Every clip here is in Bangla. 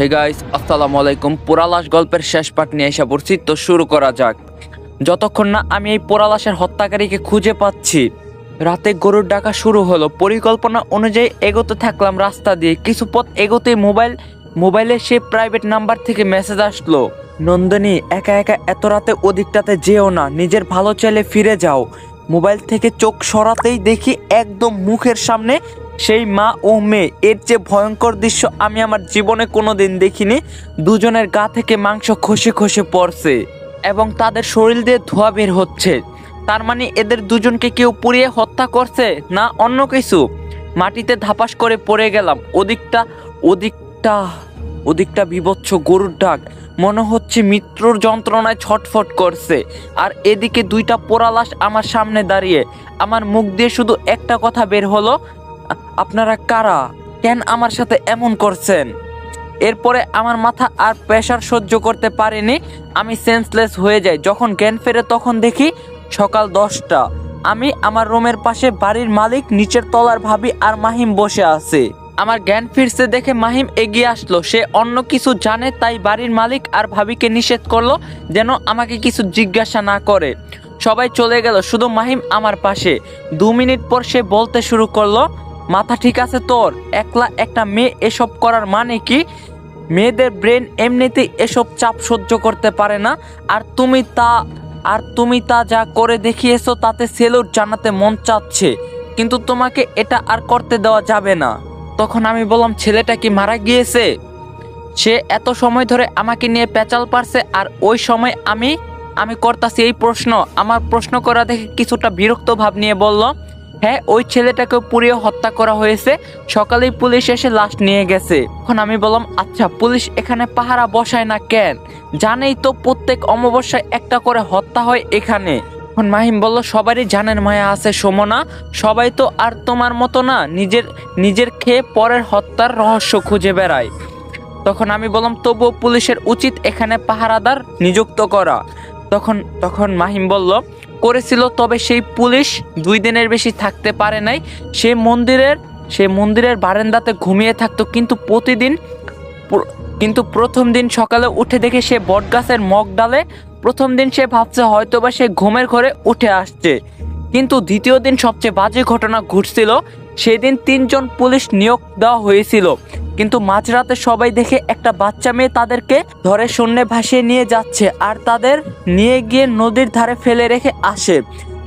হে গাইস আসসালামু আলাইকুম। পোড়ালাশ গল্পের শেষ পার্ট নিয়ে এসে পড়ছি, তো শুরু করা যাক। যতক্ষণ না আমি এই পোড়ালাশের হত্যাকারীকে খুঁজে পাচ্ছি, রাতে গরুর ডাকা শুরু হলো। পরিকল্পনা অনুযায়ী এগোতে থাকলাম রাস্তা দিয়ে। কিছু পথ এগোতে মোবাইল, মোবাইলে সে প্রাইভেট নাম্বার থেকে মেসেজ আসলো। নন্দিনী, একা একা এত রাতে ওদিকটাতে যেও না। নিজের ভালো চাইলে ফিরে যাও। মোবাইল থেকে চোখ সরাতেই দেখি একদম মুখের সামনে সেই মা ও মেয়ে, এর যে ভয়ঙ্কর দৃশ্য আমি আমার জীবনে কোনো দিন দেখিনি। দুজনের গা থেকে মাংস খসে খসে পড়ছে এবং তাদের শরীর দিয়ে ধোয়া বের হচ্ছে। তার মানে এদের দুজনকে কেউ পুড়িয়ে হত্যা করছে না অন্য কিছু? মাটিতে ধাপাস করে পড়ে গেলাম। ওদিকটা ওদিকটা ওদিকটা বিভৎস গরুর ডাক। মনে হচ্ছে মৃত্যুর যন্ত্রণায় ছটফট করছে। আর এদিকে দুইটা পোড়া লাশ আমার সামনে দাঁড়িয়ে। আমার মুখ দিয়ে শুধু একটা কথা বের হলো আপনারা কারা? কেন আমার সাথে এমন করছেন? এরপরে আমার মাথা আর প্রেশার সহ্য করতে পারেনি, আমি সেন্সলেস হয়ে যাই। যখন জ্ঞান ফেরে তখন দেখি সকাল দশটা। আমি আমার রুমের পাশে বাড়ির মালিক, নিচের তলার ভাবি আর মাহিম বসে আছে। আমার জ্ঞান ফিরছে দেখে মাহিম এগিয়ে আসলো। সে অন্য কিছু জানে, তাই বাড়ির মালিক আর ভাবিকে নিষেধ করল যেন আমাকে কিছু জিজ্ঞাসা না করে। সবাই চলে গেল, শুধু মাহিম আমার পাশে। দু মিনিট পর সে বলতে শুরু করল মাথা ঠিক আছে তোর? একলা একটা মেয়ে এসব করার মানে কি? মেয়েদের ব্রেন এমনিতেই এসব চাপ সহ্য করতে পারে না। আর তুমি তা, আর তুমি তা যা করে দেখিয়েছো তাতে সেলুট জানাতে মন চাচ্ছে। কিন্তু তোমাকে এটা আর করতে দেওয়া যাবে না। তখন আমি বললাম, ছেলেটা কি মারা গিয়েছে? সে এত সময় ধরে আমাকে নিয়ে পেঁচাল পারছে আর ওই সময় আমি আমি করতাছি এই প্রশ্ন। আমার প্রশ্ন করা দেখে কিছুটা বিরক্ত ভাব নিয়ে বলল হ্যাঁ ওই ছেলেটাকে পুড়িয়ে হত্যা করা হয়েছে। সকালেই পুলিশ এসে লাশ নিয়ে গেছে। এখন আমি বললাম আচ্ছা পুলিশ এখানে পাহারা বসায় না কেন? জানেই তো প্রত্যেক অমাবস্যায় একটা করে হত্যা হয় এখানে। এখন মাহিম বলল, সবারই জানের মায়া আছে, সমনা। সবাই তো আর তোমার মতো না, নিজের নিজের খেয়ে পরের হত্যার রহস্য খুঁজে বেড়ায়। তখন আমি বললাম, তবুও পুলিশের উচিত এখানে পাহারাদার নিযুক্ত করা। তখন তখন মাহিম বলল করেছিল, তবে সেই পুলিশ দুই দিনের বেশি থাকতে পারে নাই। সেই মন্দিরের, সে মন্দিরের বারান্দাতে ঘুমিয়ে থাকতো, কিন্তু প্রতিদিন কিন্তু প্রথম দিন সকালে উঠে দেখে সে বটগাছের মগ ডালে, প্রথম দিন সে ভাবছে হয়তোবা সে ঘুমের ঘরে উঠে আসছে। কিন্তু দ্বিতীয় দিন সবচেয়ে বাজে ঘটনা ঘটছিল, সেদিন তিনজন পুলিশ নিয়োগ দেওয়া হয়েছিল। কিন্তু মাঝরাতে সবাই দেখে একটা বাচ্চা মেয়ে তাদেরকে ধরে শূন্যে ভাসিয়ে নিয়ে যাচ্ছে আর তাদের নিয়ে গিয়ে নদীর ধারে ফেলে রেখে আসে।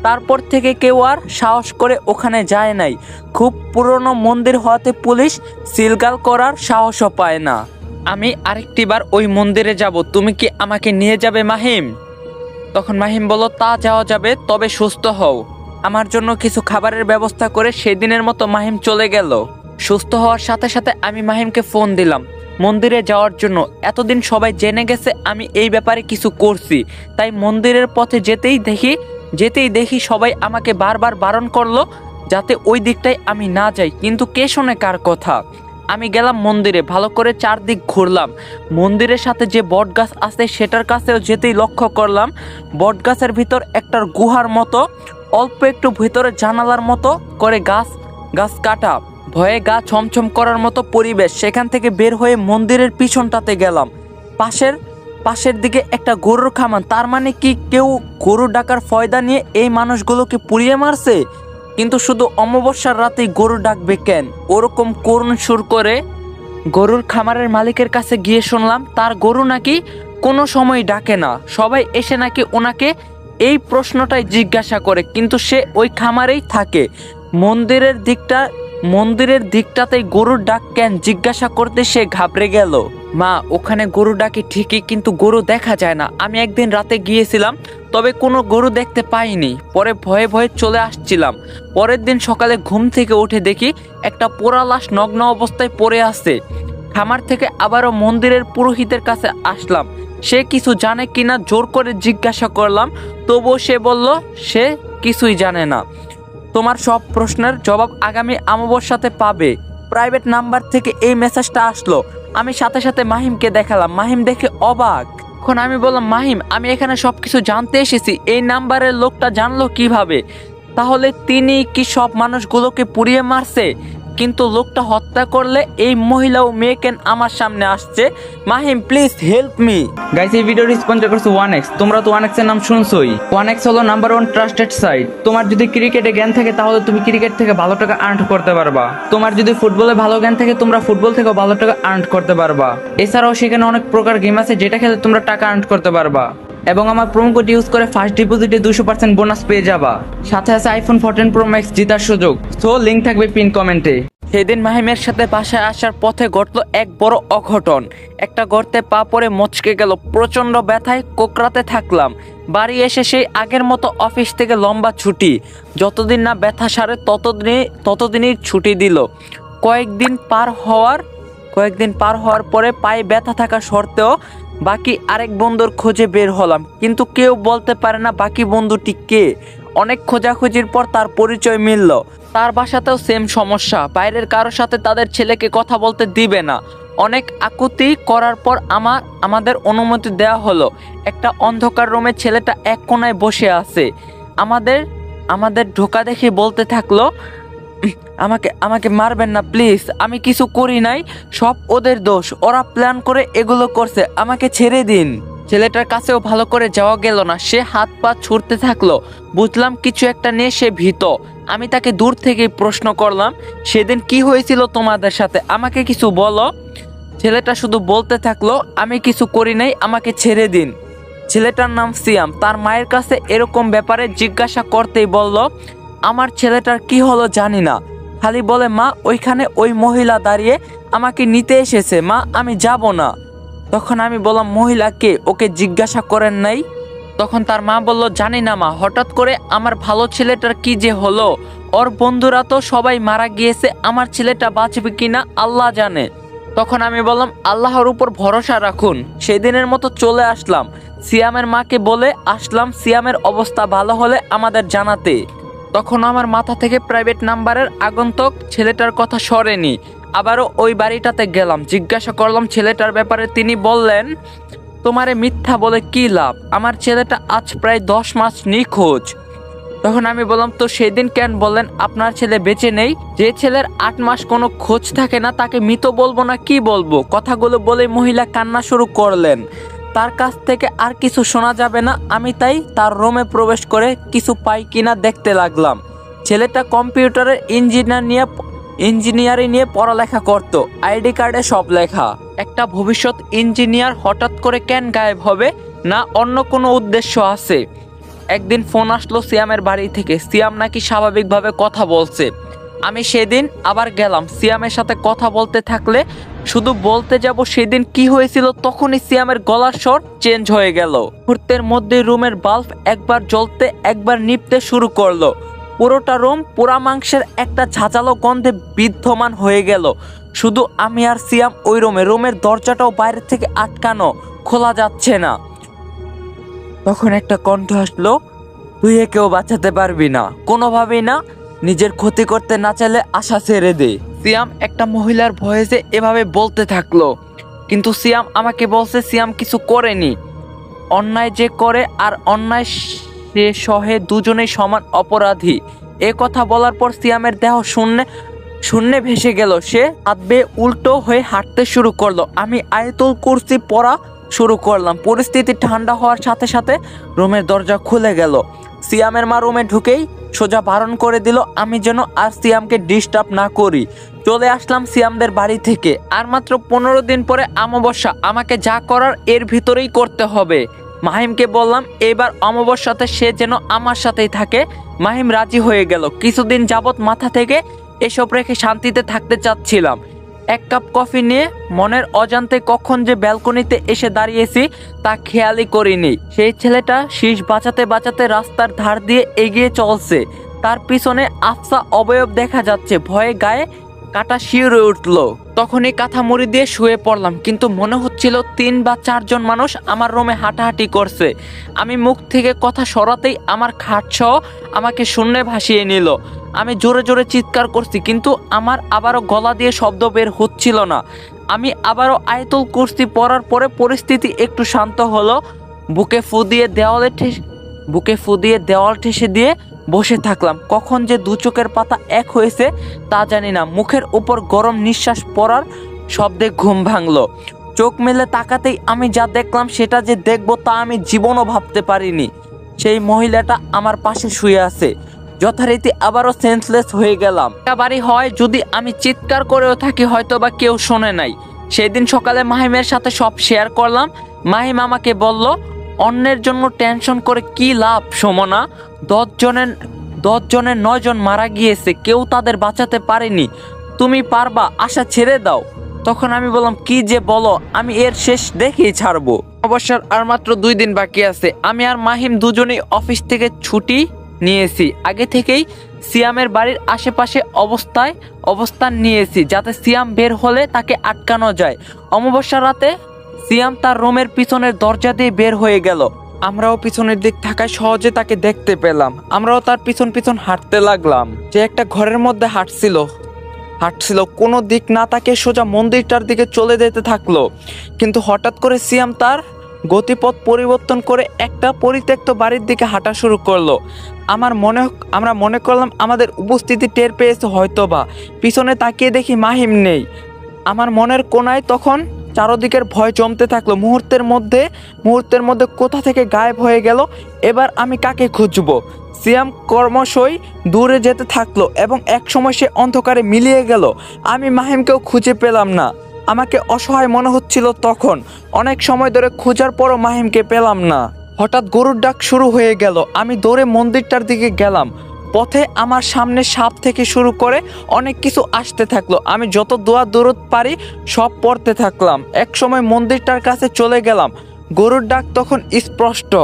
তারপর থেকে কেউ আর সাহস করে ওখানে যায় নাই। খুব পুরনো মন্দির হওয়াতে পুলিশ সিলগাল করার সাহসও পায় না। আমি আরেকটিবার ওই মন্দিরে যাব, তুমি কি আমাকে নিয়ে যাবে মাহিম? তখন মাহিম বলল, তা যাওয়া যাবে, তবে সুস্থ হও। আমার জন্য কিছু খাবারের ব্যবস্থা করে সেদিনের মতো মাহিম চলে গেল। সুস্থ হওয়ার সাথে সাথে আমি মাহিমকে ফোন দিলাম। মন্দিরে যাওয়ার জন্য এতদিন সবাই জেনে গেছে আমি এই ব্যাপারে কিছু করছি। তাই মন্দিরের পথে যেতেই দেখি যেতেই দেখি সবাই আমাকে বারবার বারণ করল যাতে ওই দিকটায় আমি না যাই। কিন্তু কে শোনে কার কথা? আমি গেলাম মন্দিরে, ভালো করে চারদিক ঘুরলাম। মন্দিরের সাথে যে বট গাছ আছে সেটার কাছেও যেতেই লক্ষ্য করলাম। বট গাছের ভিতর একটার গুহার মতো, অল্প একটু ভিতরে জানালার মতো করে গাছ গাছ কাটা। ভয়ে গা ছমছম করার মতো পরিবেশ সেখান থেকে বের হয়ে মন্দিরের পিছনটাতে গেলাম। পাশের পাশের দিকে একটা গরুর খামান তার মানে কি কেউ গরু ডাকার ফয়দা নিয়ে এই মানুষগুলোকে পুড়িয়ে মারছে? কিন্তু শুধু অমাবস্যার রাতেই গরু ডাকবে কেন? ওরকম করুণ সুর করে গরুর খামারের মালিকের কাছে গিয়ে শুনলাম, তার গরু নাকি কোনো সময় ডাকে না। সবাই এসে নাকি ওনাকে এই প্রশ্নটাই জিজ্ঞাসা করে, কিন্তু সে ওই খামারেই থাকে। মন্দিরের দিকটা মন্দিরের দিকটাতেই গরুর ডাক কেন জিজ্ঞাসা করতে সে ঘাবড়ে গেল। মা, ওখানে গরু ডাকে ঠিকই, কিন্তু গরু দেখা যায় না। আমি একদিন রাতে গিয়েছিলাম, তবে কোনো গরু দেখতে পাইনি। পরে ভয়ে ভয়ে চলে আসছিলাম। পরের দিন সকালে ঘুম থেকে উঠে দেখি একটা পোড়া লাশ নগ্ন অবস্থায় পড়ে আছে। খামার থেকে আবারও মন্দিরের পুরোহিতের কাছে আসলাম। সে কিছু জানে কিনা জোর করে জিজ্ঞাসা করলাম, তবুও সে বলল, সে কিছুই জানে না। তোমার সব প্রশ্নের জবাব আগামী আমাবস্যাতে পাবে। প্রাইভেট নাম্বার থেকে এই মেসেজটা আসলো। আমি সাথে সাথে মাহিমকে দেখালাম। মাহিম দেখে অবাক। এখন আমি বললাম, মাহিম, আমি এখানে সব কিছু জানতে এসেছি। এই নাম্বারের লোকটা জানলো কীভাবে? তাহলে তিনি কি সব মানুষগুলোকে পুড়িয়ে মারছে? কিন্তু লোকটা হত্যা করলে এই মহিলা ও মেয়ে কেন আমার সামনে আসছে। Mahim please help me guys এই ভিডিওটি স্পন্সর করছে ওয়ান এক্স তোমরা তো ওয়ানের নাম শুনছোই। ওয়ান হলো নাম্বার ওয়ান ট্রাস্টেড সাইট তোমার যদি ক্রিকেটে জ্ঞান থাকে, তাহলে তুমি ক্রিকেট থেকে ভালো টাকা আর্ন করতে পারবা। তোমার যদি ফুটবলে ভালো জ্ঞান থাকে, তোমরা ফুটবল থেকে ভালো টাকা আর্ন করতে পারবা। এছাড়াও সেখানে অনেক প্রকার গেম আছে, যেটা খেলে তোমরা টাকা আর্ন করতে পারবা। এবং আমার প্রোমো কোড ইউজ করে ফার্স্ট ডিপোজিটে দুশো পার্সেন্ট বোনাস পেয়ে যাবা। সাথে আছে আইফোন ফোরটিন প্রো ম্যাক্স জেতার সুযোগ। সো লিঙ্ক থাকবে পিন কমেন্টে সেদিন মাহিমের সাথে বাসায় আসার পথে ঘটলো এক বড় অঘটন। একটা গর্তে পা পড়ে মচকে গেল প্রচণ্ড ব্যথায় কোকরাতে থাকলাম। বাড়ি এসে সেই আগের মতো অফিস থেকে লম্বা ছুটি। যতদিন না ব্যথা সারে, ততদিনই ততদিনই ছুটি দিল। কয়েকদিন পার হওয়ার, কয়েকদিন পার হওয়ার পরে পায়ে ব্যথা থাকা সত্ত্বেও বাকি আরেক বন্ধুর খোঁজে বের হলাম, কিন্তু কেউ বলতে পারে না বাকি বন্ধুটি কে। অনেক খোঁজাখুঁজির পর তার পরিচয় মিলল। তার বাসাতেও সেম সমস্যা, বাইরের কারোর সাথে তাদের ছেলেকে কথা বলতে দিবে না। অনেক আকুতি করার পর আমার, আমাদের অনুমতি দেওয়া হলো। একটা অন্ধকার রুমে ছেলেটা এক কোনায় বসে আছে। আমাদের আমাদের ঢোকা দেখে বলতে থাকল আমাকে আমাকে মারবেন না, প্লিজ। আমি কিছু করি নাই, সব ওদের দোষ। ওরা প্ল্যান করে এগুলো করছে, আমাকে ছেড়ে দিন। ছেলেটার কাছেও ভালো করে যাওয়া গেল না, সে হাত পা ছুটতে থাকল। বুঝলাম কিছু একটা নিয়ে সে ভীত। আমি তাকে দূর থেকে প্রশ্ন করলাম, সেদিন কি হয়েছিল তোমাদের সাথে? আমাকে কিছু বলো। ছেলেটা শুধু বলতে থাকল, আমি কিছু করি নাই, আমাকে ছেড়ে দিন। ছেলেটার নাম সিয়াম। তার মায়ের কাছে এরকম ব্যাপারে জিজ্ঞাসা করতেই বলল আমার ছেলেটার কি হলো জানি না। খালি বলে, মা, ওইখানে ওই মহিলা দাঁড়িয়ে আমাকে নিতে এসেছে। মা, আমি যাব না। তখন আমি বললাম, মহিলা কে? ওকে জিজ্ঞাসা করেন নাই? তখন তার মা বলল, জানি না, মা। হঠাৎ করে আমার ভালো ছেলেটার কি যে হলো? ওর বন্ধুরা তো সবাই মারা গিয়েছে। আমার ছেলেটা বাঁচবে কি না আল্লাহ জানে। তখন আমি বললাম, আল্লাহর উপর ভরসা রাখুন। সেদিনের মতো চলে আসলাম। সিয়ামের মাকে বলে, আসলাম, সিয়ামের অবস্থা ভালো হলে আমাদের জানাতে। তখন আমার মাথা থেকে প্রাইভেট নাম্বারের আগন্তুক ছেলেটার কথা সরেনি। আবারও ওই বাড়িটাতে গেলাম। জিজ্ঞাসা করলাম ছেলেটার ব্যাপারে। তিনি বললেন, তোমারে মিথ্যা বলে কি লাভ? আমার ছেলেটা আজ প্রায় দশ মাস নিখোঁজ। তখন আমি বললাম, তো সেদিন কেন বললেন আপনার ছেলে বেঁচে নেই? যে ছেলের আট মাস কোনো খোঁজ থাকে না, তাকে মৃত বলব না কি বলব? কথাগুলো বলে মহিলা কান্না শুরু করলেন। তার কাছ থেকে আর কিছু শোনা যাবে না। আমি তাই তার রুমে প্রবেশ করে কিছু পাই কিনা দেখতে লাগলাম। ছেলেটা কম্পিউটারের ইঞ্জিনিয়ার নিয়ে ইঞ্জিনিয়ারিং নিয়ে পড়ালেখা করত। আইডি কার্ডে সব লেখা। একটা ভবিষ্যৎ ইঞ্জিনিয়ার হঠাৎ করে কেন গায়েব হবে না অন্য কোনো উদ্দেশ্য আছে? একদিন ফোন আসলো সিয়ামের বাড়ি থেকে। সিয়াম নাকি স্বাভাবিকভাবে কথা বলছে। আমি সেদিন আবার গেলাম। সিয়ামের সাথে কথা বলতে থাকলে শুধু বলতে যাব সেদিন কি হয়েছিল, তখনই সিয়ামের গলার স্বর চেঞ্জ হয়ে গেল। মুহূর্তের মধ্যে রুমের বাল্ব একবার জ্বলতে, একবার নিপতে শুরু করল। পুরোটা রুম পোড়া মাংসের একটা ঝাঁঝালো গন্ধে বিদ্যমান হয়ে গেল। শুধু আমি আর সিয়াম ওই রুমে, রুমের দরজাটাও বাইরে থেকে আটকানো খোলা যাচ্ছে না। তখন একটা কণ্ঠ আসলো, তুই একেও বাঁচাতে পারবি না। কোনোভাবেই না নিজের ক্ষতি করতে না চাইলে আশা ছেড়ে দে। সিয়াম একটা মহিলার ভয়েসে এভাবে বলতে থাকল। কিন্তু সিয়াম আমাকে বলছে সিয়াম কিছু করেনি। অন্যায় যে করে আর অন্যায় সে সহে দুজনেই সমান অপরাধী। এ কথা বলার পর সিয়ামের দেহ শূন্যে শূন্যে ভেসে গেল। সে হাত বেয়ে উল্টো হয়ে হাঁটতে শুরু করল। আমি আয়তুল কুরসি পড়া শুরু করলাম। পরিস্থিতি ঠান্ডা হওয়ার সাথে সাথে রুমের দরজা খুলে গেল। সিয়ামের মা রুমে ঢুকেই সোজা বারণ করে দিল, আমি যেন আর সিয়ামকে ডিস্টার্ব না করি। চলে আসলাম সিয়ামদের বাড়ি থেকে। আর মাত্র পনেরো দিন পরে অমাবস্যা, আমাকে যা করার এর ভিতরেই করতে হবে। মাহিমকে বললাম, এবার অমাবস্যাতে সে যেন আমার সাথেই থাকে। মাহিম রাজি হয়ে গেল। কিছুদিন যাবৎ মাথা থেকে এসব রেখে শান্তিতে থাকতে চাচ্ছিলাম। এক কাপ কফি নিয়ে মনের অজান্তে কখন যে ব্যালকনিতে এসে দাঁড়িয়েছি তা খেয়ালই করিনি। সেই ছেলেটা শীষ বাঁচাতে বাঁচাতে রাস্তার ধার দিয়ে এগিয়ে চলছে। তার পিছনে আফসা অবয়ব দেখা যাচ্ছে। ভয়ে গায়ে কাটা শিউরে উঠল। তখনই কাঁথা মুড়ি দিয়ে শুয়ে পড়লাম, কিন্তু মনে হচ্ছিল তিন বা চারজন মানুষ আমার রুমে হাঁটাহাঁটি করছে। আমি মুখ থেকে কথা সরাতেই আমার খাট সহ আমাকে শূন্যে ভাসিয়ে নিল। আমি জোরে জোরে চিৎকার করছি, কিন্তু আমার আবারও গলা দিয়ে শব্দ বের হচ্ছিল না। আমি আবারও আয়তুল কুর্সি পড়ার পরে পরিস্থিতি একটু শান্ত হলো। বুকে ফু দিয়ে দেওয়ালে ঠেস বুকে ফু দিয়ে দেওয়াল ঠেসে দিয়ে বসে থাকলাম। কখন যে দু চোখের পাতা এক হয়েছে, তা জানি না। মুখের উপর গরম নিঃশ্বাস পড়ার শব্দে ঘুম ভাঙলো। চোখ মেলে তাকাতেই আমি যা দেখলাম সেটা যে দেখব তা আমি জীবনও ভাবতে পারিনি। সেই মহিলাটা আমার পাশে শুয়ে আছে। যথারীতি আবারও সেন্সলেস হয়ে গেলাম। বাড়ি হয় যদি আমি চিৎকার করেও থাকি হয়তো বা কেউ শোনে নাই। সেই দিন সকালে মাহিমের সাথে সব শেয়ার করলাম। মাহিম আমাকে বলল, অন্যের জন্য টেনশন করে কি লাভ, সমনা? দশ জনের দশ জনের নয় মারা গিয়েছে। কেউ তাদের বাঁচাতে পারেনি। তুমি পারবা, আশা ছেড়ে দাও। তখন আমি বললাম, কি যে বলো, আমি এর শেষ দেখেই ছাড়বো। অবসর আর মাত্র দুই দিন বাকি আছে। আমি আর মাহিম দুজনেই অফিস থেকে ছুটি নিয়েছি। আগে থেকেই সিয়ামের বাড়ির আশেপাশে অবস্থায় অবস্থান নিয়েছি, যাতে সিয়াম বের হলে তাকে আটকানো যায়। অমাবস্যা রাতে সিয়াম তার রুমের পিছনের দরজা দিয়ে বের হয়ে গেল। আমরাও পিছনের দিক থাকায় সহজে তাকে দেখতে পেলাম। আমরাও তার পিছন পিছন হাঁটতে লাগলাম। যে একটা ঘরের মধ্যে হাঁটছিল। হাঁটছিল। কোনো দিক না তাকে সোজা মন্দিরটার দিকে চলে যেতে থাকল। কিন্তু হঠাৎ করে সিয়াম তার গতিপথ পরিবর্তন করে একটা পরিত্যক্ত বাড়ির দিকে হাঁটা শুরু করল। আমার মনে আমরা মনে করলাম আমাদের উপস্থিতি টের পেয়েছে হয়তো বা পিছনে তাকিয়ে দেখি মাহিম নেই। আমার মনের কোনায় তখন চারদিকের ভয় জমতে থাকল। মুহূর্তের মধ্যে মুহূর্তের মধ্যে কোথা থেকে গায়েব হয়ে গেল, এবার আমি কাকে খুঁজবো? সিয়াম কর্মশই দূরে যেতে থাকল এবং একসময় সে অন্ধকারে মিলিয়ে গেল। আমি মাহিমকেও খুঁজে পেলাম না। আমাকে অসহায় মনে হচ্ছিল তখন। অনেক সময় ধরে খোঁজার পরও মাহিমকে পেলাম না। হঠাৎ গরুর ডাক শুরু হয়ে গেল। আমি দৌড়ে মন্দিরটার দিকে গেলাম। পথে আমার সামনে সাপ থেকে শুরু করে অনেক কিছু আসতে থাকল। আমি যত দোয়া দূরত পারি, সব পড়তে থাকলাম। এক সময় মন্দিরটার কাছে চলে গেলাম। গরুর ডাক তখন স্পষ্ট।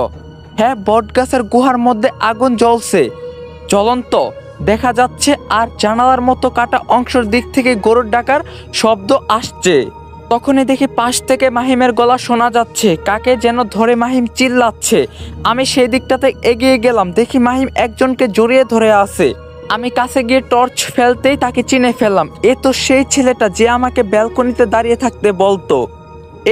হ্যাঁ বটগাছের গুহার মধ্যে আগুন জ্বলছে। জ্বলন্ত। দেখা যাচ্ছে আর জানালার মতো কাটা অংশের দিক থেকে গরুর ডাকার শব্দ আসছে। তখনই দেখি পাশ থেকে মাহিমের গলা শোনা যাচ্ছে, কাকে যেন ধরে মাহিম চিল্লাচ্ছে। আমি সেই দিকটাতে এগিয়ে গেলাম, দেখি মাহিম একজনকে জড়িয়ে ধরে আছে। আমি কাছে গিয়ে টর্চ ফেলতেই তাকে চিনে ফেললাম, এ তো সেই ছেলেটা যে আমাকে ব্যালকনিতে দাঁড়িয়ে থাকতে বলতো।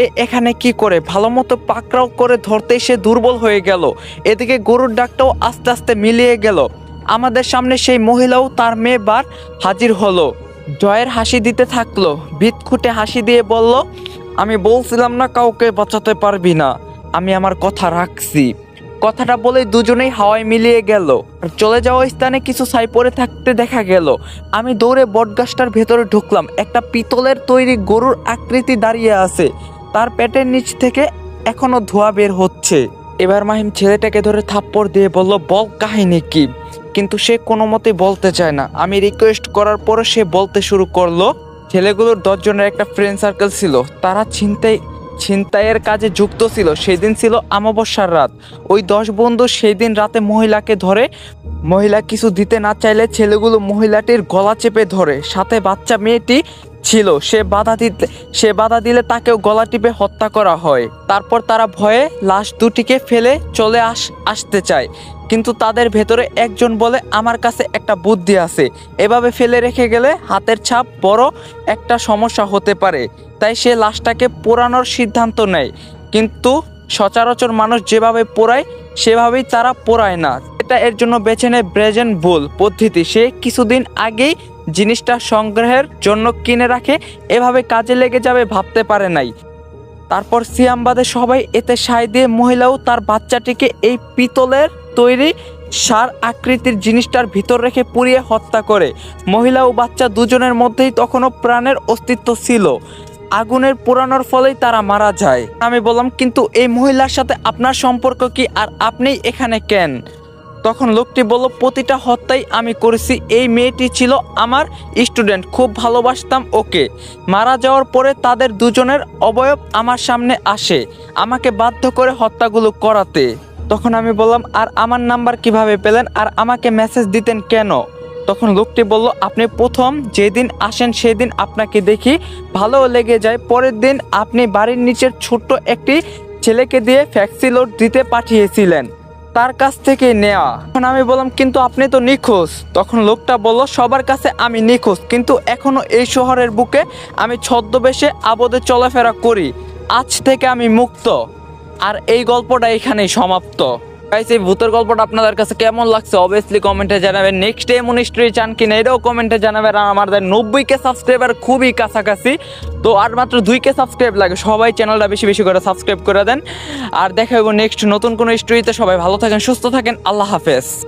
এ এখানে কি করে? ভালো মতো পাকড়াও করে ধরতেই সে দুর্বল হয়ে গেল। এদিকে গরুর ডাকটাও আস্তে আস্তে মিলিয়ে গেল। আমাদের সামনে সেই মহিলাও তার মেয়ে বার হাজির হলো। জয়ের হাসি দিতে থাকল। ভিত খুঁটে হাসি দিয়ে বলল, আমি বলছিলাম না কাউকে বাঁচাতে পারবি না। আমি আমার কথা রাখছি। কথাটা বলে দুজনেই হাওয়ায় মিলিয়ে গেল। আর চলে যাওয়া স্থানে কিছু ছাই পড়ে থাকতে দেখা গেল। আমি দৌড়ে বটগাছটার ভেতরে ঢুকলাম। একটা পিতলের তৈরি গরুর আকৃতি দাঁড়িয়ে আছে। তার পেটের নিচ থেকে এখনও ধোঁয়া বের হচ্ছে। এবার মাহিম ছেলেটাকে ধরে থাপ্পড় দিয়ে বলল, বল কাহিনী কি? কিন্তু সে কোনো মতে বলতে চায় না। আমি রিকোয়েস্ট করার পরে সে বলতে শুরু করল, ছেলেগুলোর দশজনের একটা ফ্রেন্ড সার্কেল ছিল। তারা ছিনতাই, ছিনতাইয়ের কাজে যুক্ত ছিল। সেদিন ছিল অমাবস্যার রাত। ওই দশ বন্ধু সেই দিন রাতে মহিলাকে ধরে, মহিলা কিছু দিতে না চাইলে ছেলেগুলো মহিলাটির গলা চেপে ধরে। সাথে বাচ্চা মেয়েটি ছিল। সে বাধা দিতে সে বাধা দিলে তাকেও গলা টিপে হত্যা করা হয়। তারপর তারা ভয়ে লাশ দুটিকে ফেলে চলে আস আসতে চায়। কিন্তু তাদের ভেতরে একজন বলে, আমার কাছে একটা বুদ্ধি আছে। এভাবে ফেলে রেখে গেলে হাতের ছাপ বড় একটা সমস্যা হতে পারে। তাই সে লাশটাকে পোড়ানোর সিদ্ধান্ত নেয়। কিন্তু সচরাচর মানুষ যেভাবে পোড়ায়, সেভাবেই তারা পোড়ায় না। এটা এর জন্য বেছে নেয় ব্রেজেন বুল পদ্ধতি। সে কিছুদিন আগেই জিনিসটা সংগ্রহের জন্য কিনে রাখে, এভাবে কাজে লেগে যাবে ভাবতে পারে নাই। তারপর সিয়ামবাদে সবাই এতে সায় দিয়ে মহিলাও তার বাচ্চাটিকে এই পিতলের তৈরি সার আকৃতির জিনিসটার ভিতর রেখে পুড়িয়ে হত্যা করে। মহিলা ও বাচ্চা দুজনের মধ্যেই তখনও প্রাণের অস্তিত্ব ছিল। আগুনের পোড়ানোর ফলেই তারা মারা যায়। আমি বললাম, কিন্তু এই মহিলার সাথে আপনার সম্পর্ক কি আর আপনি এখানে কেন? তখন লোকটি বলল, প্রতিটা হত্যাই আমি করেছি। এই মেয়েটি ছিল আমার স্টুডেন্ট, খুব ভালোবাসতাম ওকে। মারা যাওয়ার পরে তাদের দুজনের অবয়ব আমার সামনে আসে, আমাকে বাধ্য করে হত্যাগুলো করাতে। তখন আমি বললাম, আর আমার নাম্বার কীভাবে পেলেন? আর আমাকে মেসেজ দিতেন কেন? তখন লোকটি বলল, আপনি প্রথম যেদিন আসেন সেদিন আপনাকে দেখি, ভালো লেগে যায়। পরের দিন আপনি বাড়ির নিচের ছোট্ট একটি ছেলেকে দিয়ে ফ্যাক্সি লোড দিতে পাঠিয়েছিলেন। তার কাছ থেকে নেওয়া তখন আমি বললাম, কিন্তু আপনি তো নিখোঁজ। তখন লোকটা বলল, সবার কাছে আমি নিখোঁজ, কিন্তু এখনও এই শহরের বুকে আমি ছদ্মবেশে আবদে চলাফেরা করি। আজ থেকে আমি মুক্ত। আর এই গল্পটা এখানেই সমাপ্ত। গাইস এই ভূতের গল্পটা আপনাদের কাছে কেমন লাগছে? অবভিয়াসলি কমেন্টে জানাবেন। নেক্সট এমন স্টোরি চান কিনা, এটাও কমেন্টে জানাবেন। আর আমাদের নব্বই কে সাবস্ক্রাইবার খুবই কাছাকাছি। তো আর মাত্র দুই কে সাবস্ক্রাইব লাগে। সবাই চ্যানেলটা বেশি বেশি করে সাবস্ক্রাইব করে দেন। আর দেখা নেক্সট নতুন কোনো স্টোরিতে সবাই ভালো থাকেন, সুস্থ থাকেন। আল্লাহ হাফেজ।